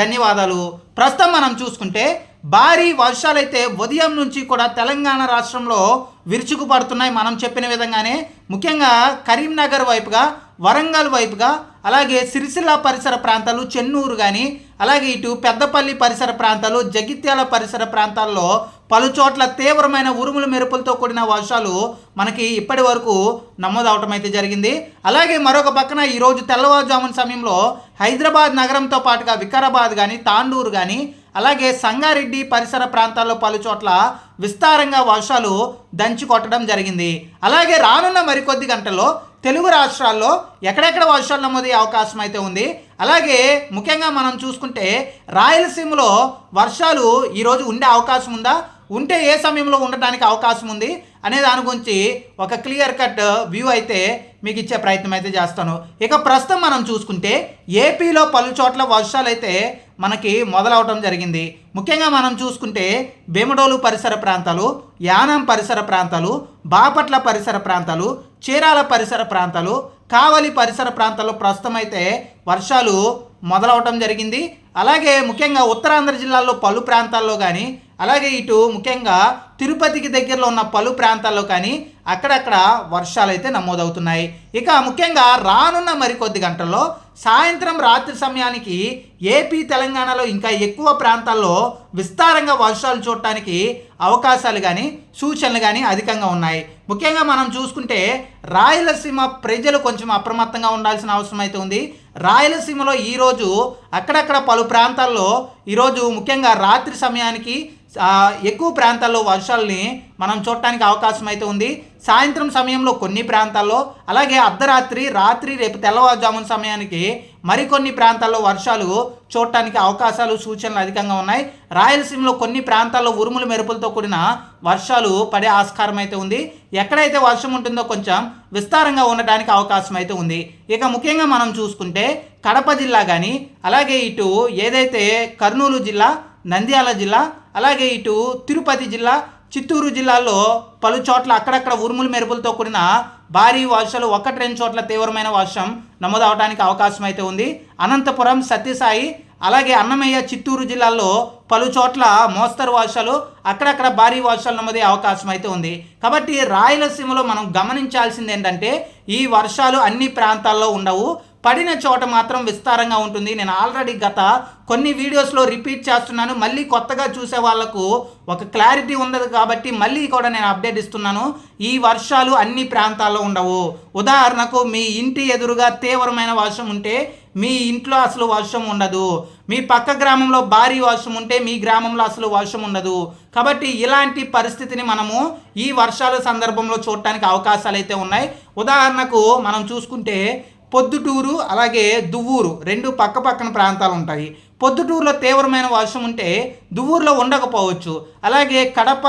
ధన్యవాదాలు. ప్రస్తుతం మనం చూసుకుంటే భారీ వర్షాలైతే ఉదయం నుంచి కూడా తెలంగాణ రాష్ట్రంలో విరుచుకుపడుతున్నాయి. మనం చెప్పిన విధంగానే ముఖ్యంగా కరీంనగర్ వైపుగా వరంగల్ వైపుగా అలాగే సిరిసిల్ల పరిసర ప్రాంతాలు చెన్నూరు కానీ అలాగే ఇటు పెద్దపల్లి పరిసర ప్రాంతాలు జగిత్యాల పరిసర ప్రాంతాల్లో పలు చోట్ల తీవ్రమైన ఉరుములు మెరుపులతో కూడిన వర్షాలు మనకి ఇప్పటి వరకు నమోదవటం అయితే జరిగింది. అలాగే మరొక పక్కన ఈరోజు తెల్లవారుజామున సమయంలో హైదరాబాద్ నగరంతో పాటుగా వికారాబాద్ కానీ తాండూరు కానీ అలాగే సంగారెడ్డి పరిసర ప్రాంతాల్లో పలు చోట్ల విస్తారంగా వర్షాలు దంచి కొట్టడం జరిగింది. అలాగే రానున్న మరికొద్ది గంటల్లో తెలుగు రాష్ట్రాల్లో ఎక్కడెక్కడ వర్షాలు నమోదయ్యే అవకాశం అయితే ఉంది. అలాగే ముఖ్యంగా మనం చూసుకుంటే రాయలసీమలో వర్షాలు ఈరోజు ఉండే అవకాశం ఉందా? ఉంటే ఏ సమయంలో ఉండడానికి అవకాశం ఉంది అనే దాని గురించి ఒక క్లియర్ కట్ వ్యూ అయితే మీకు ఇచ్చే ప్రయత్నం అయితే చేస్తాను. ఇక ప్రస్తుతం మనం చూసుకుంటే ఏపీలో పలు చోట్ల వర్షాలు అయితే మనకి మొదలవటం జరిగింది. ముఖ్యంగా మనం చూసుకుంటే బెమడోలు పరిసర ప్రాంతాలు యానం పరిసర ప్రాంతాలు బాపట్ల పరిసర ప్రాంతాలు చీరాల పరిసర ప్రాంతాలు కావలి పరిసర ప్రాంతాల్లో ప్రస్తుతం అయితే వర్షాలు మొదలవటం జరిగింది. అలాగే ముఖ్యంగా ఉత్తరాంధ్ర జిల్లాల్లో పలు ప్రాంతాల్లో కానీ అలాగే ఇటు ముఖ్యంగా తిరుపతికి దగ్గరలో ఉన్న పలు ప్రాంతాల్లో కానీ అక్కడక్కడ వర్షాలు అయితే నమోదవుతున్నాయి. ఇక ముఖ్యంగా రానున్న మరికొద్ది గంటల్లో సాయంత్రం రాత్రి సమయానికి ఏపీ తెలంగాణలో ఇంకా ఎక్కువ ప్రాంతాల్లో విస్తారంగా వర్షాలు చూడటానికి అవకాశాలు కానీ సూచనలు కానీ అధికంగా ఉన్నాయి. ముఖ్యంగా మనం చూసుకుంటే రాయలసీమ ప్రజలు కొంచెం అప్రమత్తంగా ఉండాల్సిన అవసరం అయితే ఉంది. రాయలసీమలో ఈరోజు అక్కడక్కడ పలు ప్రాంతాల్లో ఈరోజు ముఖ్యంగా రాత్రి సమయానికి ఎక్కువ ప్రాంతాల్లో వర్షాలని మనం చూడటానికి అవకాశం అయితే ఉంది. సాయంత్రం సమయంలో కొన్ని ప్రాంతాల్లో అలాగే అర్ధరాత్రి రాత్రి రేపు తెల్లవారుజామున సమయానికి మరికొన్ని ప్రాంతాల్లో వర్షాలు చూడటానికి అవకాశాలు సూచనలు అధికంగా ఉన్నాయి. రాయలసీమలో కొన్ని ప్రాంతాల్లో ఉరుములు మెరుపులతో కూడిన వర్షాలు పడే ఆస్కారం అయితే ఉంది. ఎక్కడైతే వర్షం ఉంటుందో కొంచెం విస్తారంగా ఉండడానికి అవకాశం అయితే ఉంది. ఇక ముఖ్యంగా మనం చూసుకుంటే కడప జిల్లా కానీ అలాగే ఇటు ఏదైతే కర్నూలు జిల్లా నంద్యాల జిల్లా అలాగే ఇటు తిరుపతి జిల్లా చిత్తూరు జిల్లాల్లో పలు చోట్ల అక్కడక్కడ ఉరుములు మెరుపులతో కూడిన భారీ వర్షాలు ఒకటి రెండు చోట్ల తీవ్రమైన వర్షం నమోదవడానికి అవకాశం అయితే ఉంది. అనంతపురం సత్యసాయి అలాగే అన్నమయ్య చిత్తూరు జిల్లాల్లో పలు చోట్ల మోస్తరు వర్షాలు అక్కడక్కడ భారీ వర్షాలు నమోదే అవకాశం అయితే ఉంది. కాబట్టి రాయలసీమలో మనం గమనించాల్సింది ఏంటంటే ఈ వర్షాలు అన్ని ప్రాంతాల్లో ఉండవు. పడిన చోట మాత్రం విస్తారంగా ఉంటుంది. నేను ఆల్రెడీ గత కొన్ని వీడియోస్లో రిపీట్ చేస్తున్నాను. మళ్ళీ కొత్తగా చూసే వాళ్ళకు ఒక క్లారిటీ ఉండదు కాబట్టి మళ్ళీ కూడా నేను అప్డేట్ ఇస్తున్నాను. ఈ వర్షాలు అన్ని ప్రాంతాల్లో ఉండవు. ఉదాహరణకు మీ ఇంటి ఎదురుగా తీవ్రమైన వర్షం ఉంటే మీ ఇంట్లో అసలు వర్షం ఉండదు. మీ పక్క గ్రామంలో భారీ వర్షం ఉంటే మీ గ్రామంలో అసలు వర్షం ఉండదు. కాబట్టి ఇలాంటి పరిస్థితిని మనము ఈ వర్షాల సందర్భంలో చూడటానికి అవకాశాలు అయితే ఉన్నాయి. ఉదాహరణకు మనం చూసుకుంటే పొద్దుటూరు అలాగే దువ్వూరు రెండు పక్క పక్కన ప్రాంతాలు ఉంటాయి పొద్దుటూరులో తీవ్రమైన వర్షం ఉంటే దువ్వూరులో ఉండకపోవచ్చు. అలాగే కడప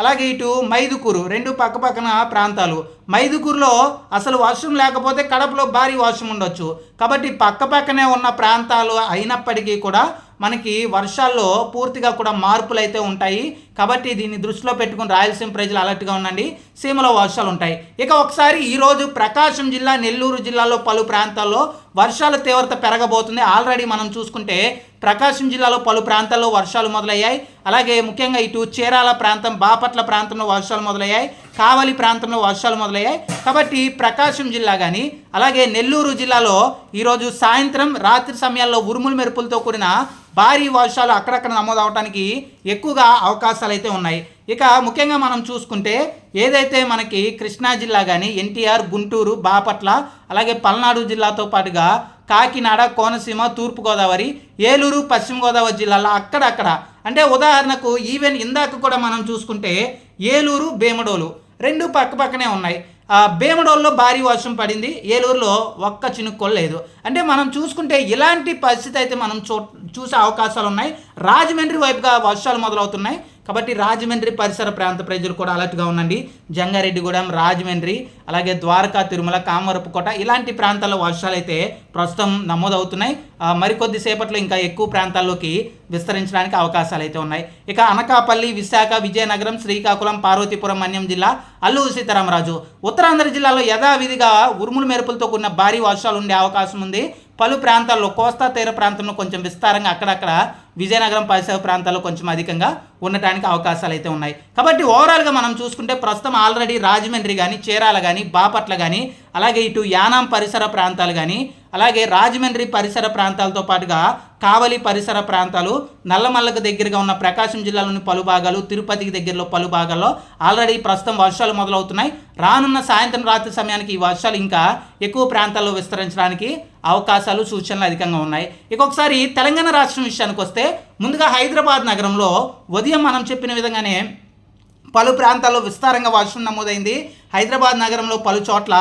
అలాగే ఇటు మైదుకూరు రెండు పక్క పక్కన ప్రాంతాలు. మైదుకూరులో అసలు వర్షం లేకపోతే కడపలో భారీ వర్షం ఉండొచ్చు. కాబట్టి పక్క పక్కనే ఉన్న ప్రాంతాలు అయినప్పటికీ కూడా మనకి వర్షాల్లో పూర్తిగా కూడా మార్పులు అయితే ఉంటాయి. కాబట్టి దీన్ని దృష్టిలో పెట్టుకుని రాయలసీమ ప్రజలు అలర్ట్గా ఉండండి. సీమలో వర్షాలు ఉంటాయి. ఇక ఒకసారి ఈరోజు ప్రకాశం జిల్లా నెల్లూరు జిల్లాలో పలు ప్రాంతాల్లో వర్షాల తీవ్రత పెరగబోతుంది. ఆల్రెడీ మనం చూసుకుంటే ప్రకాశం జిల్లాలో పలు ప్రాంతాల్లో వర్షాలు మొదలయ్యాయి. అలాగే ముఖ్యంగా ఇటు చీరాల ప్రాంతం బాపట్ల ప్రాంతంలో వర్షాలు మొదలయ్యాయి. కావలి ప్రాంతంలో వర్షాలు మొదలయ్యాయి. కాబట్టి ప్రకాశం జిల్లా కానీ అలాగే నెల్లూరు జిల్లాలో ఈరోజు సాయంత్రం రాత్రి సమయాల్లో ఉరుములు మెరుపులతో కూడిన భారీ వర్షాలు అక్కడక్కడ నమోదవటానికి ఎక్కువగా అవకాశాలు అయితే ఉన్నాయి. ఇక ముఖ్యంగా మనం చూసుకుంటే ఏదైతే మనకి కృష్ణా జిల్లా కానీ ఎన్టీఆర్ గుంటూరు బాపట్ల అలాగే పల్నాడు జిల్లాతో పాటుగా కాకినాడ కోనసీమ తూర్పుగోదావరి ఏలూరు పశ్చిమ గోదావరి జిల్లాలో అక్కడక్కడ. అంటే ఉదాహరణకు ఈవెన్ ఇందాక కూడా మనం చూసుకుంటే ఏలూరు భీమడోలు రెండు పక్క పక్కనే ఉన్నాయి. భీమడోల్లో భారీ వర్షం పడింది. ఏలూరులో ఒక్క చినుక్కోలు లేదు. అంటే మనం చూసుకుంటే ఇలాంటి పరిస్థితి అయితే మనం చూ చూసే అవకాశాలు ఉన్నాయి రాజమండ్రి వైపుగా వర్షాలు మొదలవుతున్నాయి. కాబట్టి రాజమండ్రి పరిసర ప్రాంత ప్రజలు కూడా అలర్ట్గా ఉండండి. జంగారెడ్డిగూడెం రాజమండ్రి అలాగే ద్వారకా తిరుమల కామరపుకోట ఇలాంటి ప్రాంతాల్లో వర్షాలు అయితే ప్రస్తుతం నమోదవుతున్నాయి. మరికొద్ది సేపట్లో ఇంకా ఎక్కువ ప్రాంతాల్లోకి విస్తరించడానికి అవకాశాలు అయితే ఉన్నాయి. ఇక అనకాపల్లి విశాఖ విజయనగరం శ్రీకాకుళం పార్వతీపురం మన్యం జిల్లా అల్లూరు సీతారామరాజు. ఉత్తరాంధ్ర జిల్లాలో యథావిధిగా ఉరుములు మెరుపులతో కూడిన భారీ వర్షాలు ఉండే అవకాశం ఉంది. పలు ప్రాంతాల్లో కోస్తా తీర ప్రాంతంలో కొంచెం విస్తారంగా అక్కడక్కడ విజయనగరం పరిసర ప్రాంతాల్లో కొంచెం అధికంగా ఉండటానికి అవకాశాలు అయితే ఉన్నాయి. కాబట్టి ఓవరాల్గా మనం చూసుకుంటే ప్రస్తుతం ఆల్రెడీ రాజమండ్రి కానీ చీరాల కానీ బాపట్ల కానీ అలాగే ఇటు యానాం పరిసర ప్రాంతాలు కానీ అలాగే రాజమండ్రి పరిసర ప్రాంతాలతో పాటుగా కావలి పరిసర ప్రాంతాలు నల్లమల్లకు దగ్గరగా ఉన్న ప్రకాశం జిల్లాలోని పలు భాగాలు తిరుపతికి దగ్గరలో పలు భాగాల్లో ఆల్రెడీ ప్రస్తుతం వర్షాలు మొదలవుతున్నాయి. రానున్న సాయంత్రం రాత్రి సమయానికి ఈ వర్షాలు ఇంకా ఎక్కువ ప్రాంతాల్లో విస్తరించడానికి అవకాశాలు సూచనలు అధికంగా ఉన్నాయి. ఇక ఒకసారి తెలంగాణ రాష్ట్రం విషయానికి వస్తే ముందుగా హైదరాబాద్ నగరంలో ఉదయం మనం చెప్పిన విధంగానే పలు ప్రాంతాల్లో విస్తారంగా వర్షం నమోదైంది. హైదరాబాద్ నగరంలో పలు చోట్ల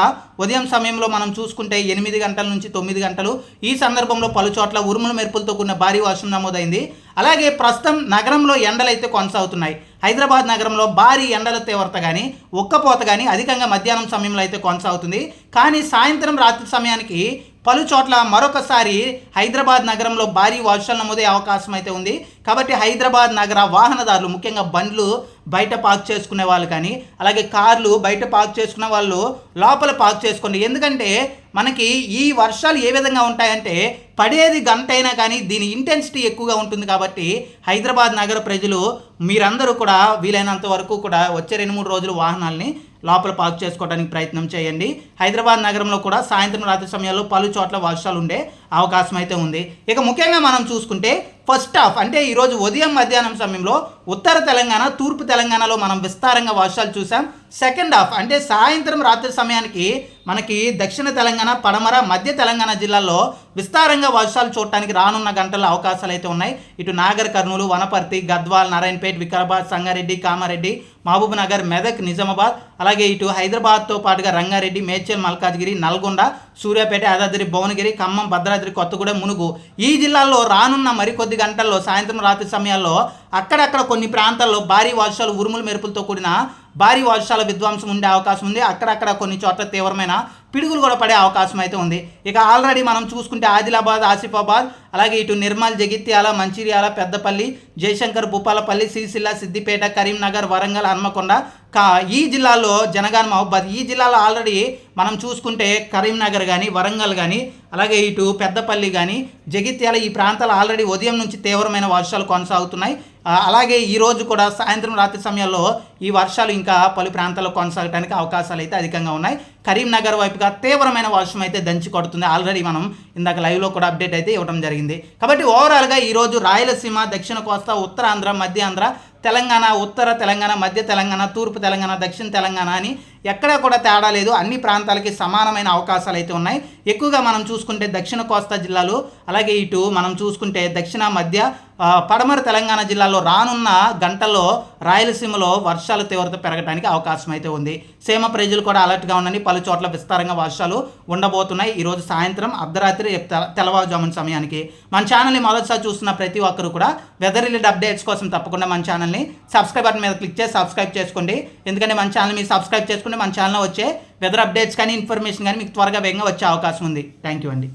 ఉదయం సమయంలో మనం చూసుకుంటే ఎనిమిది గంటల నుంచి తొమ్మిది గంటలు. ఈ సందర్భంలో పలు చోట్ల ఉరుముల మెరుపులతో కూడిన భారీ వర్షం నమోదైంది. అలాగే ప్రస్తుతం నగరంలో ఎండలైతే కొనసాగుతున్నాయి. హైదరాబాద్ నగరంలో భారీ ఎండల తీవ్రత కానీ ఉక్కపోత కానీ అధికంగా మధ్యాహ్నం సమయంలో అయితే కొనసాగుతుంది. కానీ సాయంత్రం రాత్రి సమయానికి పలు చోట్ల మరొకసారి హైదరాబాద్ నగరంలో భారీ వర్షాలు నమోదే అవకాశం అయితే ఉంది. కాబట్టి హైదరాబాద్ నగర వాహనదారులు ముఖ్యంగా బండ్లు బయట పార్క్ చేసుకునే వాళ్ళు కానీ అలాగే కార్లు బయట పార్క్ చేసుకునే వాళ్ళు లోపల పార్క్ చేసుకోండి. ఎందుకంటే మనకి ఈ వర్షాలు ఏ విధంగా ఉంటాయంటే పడేది గంట అయినా కానీ దీని ఇంటెన్సిటీ ఎక్కువగా ఉంటుంది కాబట్టి హైదరాబాద్ నగర ప్రజలు మీరందరూ కూడా వీలైనంత వరకు కూడా వచ్చే రెండు మూడు రోజులు వాహనాల్ని లోపల పార్క్ చేసుకోవడానికి ప్రయత్నం చేయండి. హైదరాబాద్ నగరంలో కూడా సాయంత్రం రాత్రి సమయాల్లో పలు చోట్ల వర్షాలు ఉండే అవకాశం అయితే ఉంది. ఇక ముఖ్యంగా మనం చూసుకుంటే ఫస్ట్ హాఫ్ అంటే ఈరోజు ఉదయం మధ్యాహ్నం సమయంలో ఉత్తర తెలంగాణ తూర్పు తెలంగాణలో మనం విస్తారంగా వర్షాలు చూసాం సెకండ్ హాఫ్ అంటే సాయంత్రం రాత్రి సమయానికి మనకి దక్షిణ తెలంగాణ పడమర మధ్య తెలంగాణ జిల్లాల్లో విస్తారంగా వర్షాలు చూడటానికి రానున్న గంటల్లో అవకాశాలు అయితే ఉన్నాయి. ఇటు నాగర్ కర్నూలు వనపర్తి గద్వాల్ నారాయణపేట్ వికారాబాద్ సంగారెడ్డి కామారెడ్డి మహబూబ్ నగర్ మెదక్ నిజామాబాద్ అలాగే ఇటు హైదరాబాద్తో పాటుగా రంగారెడ్డి మేడ్చల్ మల్కాజ్గిరి నల్గొండ సూర్యాపేట యాదాద్రి భువనగిరి ఖమ్మం భద్రాద్రి కొత్తగూడెం మునుగు ఈ జిల్లాల్లో రానున్న మరికొద్ది గంటల్లో సాయంత్రం రాత్రి సమయాల్లో అక్కడక్కడ కొన్ని ప్రాంతాల్లో భారీ వర్షాలు ఉరుములు మెరుపులతో కూడిన భారీ వర్షాల విధ్వంసం ఉండే అవకాశం ఉంది. అక్కడక్కడ కొన్ని చోట్ల తీవ్రమైన పిడుగులు కూడా పడే అవకాశం అయితే ఉంది. ఇక ఆల్రెడీ మనం చూసుకుంటే ఆదిలాబాద్ ఆసిఫాబాద్ అలాగే ఇటు నిర్మల్ జగిత్యాల మంచిర్యాల పెద్దపల్లి జయశంకర్ భూపాలపల్లి సిరిసిల్ల సిద్దిపేట కరీంనగర్ వరంగల్ హన్మకొండ కా ఈ జిల్లాలో జనగాన్ మహబాద్ ఈ జిల్లాలో ఆల్రెడీ మనం చూసుకుంటే కరీంనగర్ కానీ వరంగల్ కానీ అలాగే ఇటు పెద్దపల్లి కానీ జగిత్యాల ఈ ప్రాంతాలు ఆల్రెడీ ఉదయం నుంచి తీవ్రమైన వర్షాలు కొనసాగుతున్నాయి. అలాగే ఈరోజు కూడా సాయంత్రం రాత్రి సమయాల్లో ఈ వర్షాలు ఇంకా పలు ప్రాంతాల్లో కొనసాగడానికి అవకాశాలు అయితే అధికంగా ఉన్నాయి. కరీంనగర్ వైపుగా తీవ్రమైన వర్షం అయితే దంచి కొడుతుంది. ఆల్రెడీ మనం ఇందాక లైవ్లో కూడా అప్డేట్ అయితే ఇవ్వడం జరిగింది. కాబట్టి ఓవరాల్గా ఈరోజు రాయలసీమ దక్షిణ కోస్తా ఉత్తరాంధ్ర మధ్య ఆంధ్ర తెలంగాణ ఉత్తర తెలంగాణ మధ్య తెలంగాణ తూర్పు తెలంగాణ దక్షిణ తెలంగాణ అని ఎక్కడా కూడా తేడా లేదు. అన్ని ప్రాంతాలకి సమానమైన అవకాశాలు అయితే ఉన్నాయి. ఎక్కువగా మనం చూసుకుంటే దక్షిణ కోస్తా జిల్లాలు అలాగే ఇటు మనం చూసుకుంటే దక్షిణ మధ్య పడమర తెలంగాణ జిల్లాలో రానున్న గంటల్లో రాయలసీమలో వర్షాల తీవ్రత పెరగడానికి అవకాశం అయితే ఉంది. సీమ ప్రజలు కూడా అలర్ట్గా ఉండండి. పలు చోట్ల విస్తారంగా వర్షాలు ఉండబోతున్నాయి. ఈరోజు సాయంత్రం అర్ధరాత్రి తె- తెల్లవారుజామున సమయానికి మన ఛానల్ని మొదటిసారి చూస్తున్న ప్రతి ఒక్కరు కూడా వెదర్ రిలేటెడ్ అప్డేట్స్ కోసం తప్పకుండా మన ఛానల్ని సబ్స్క్రైబ్ బటన్ మీద క్లిక్ చేసి సబ్స్క్రైబ్ చేసుకోండి. ఎందుకంటే మన ఛానల్ మీరు సబ్స్క్రైబ్ చేసుకుంటే మన ఛానల్లో వచ్చే వెదర్ అప్డేట్స్ కానీ ఇన్ఫర్మేషన్ కానీ మీకు త్వరగా వేగంగా వచ్చే అవకాశం ఉంది. థ్యాంక్ యూ అండి.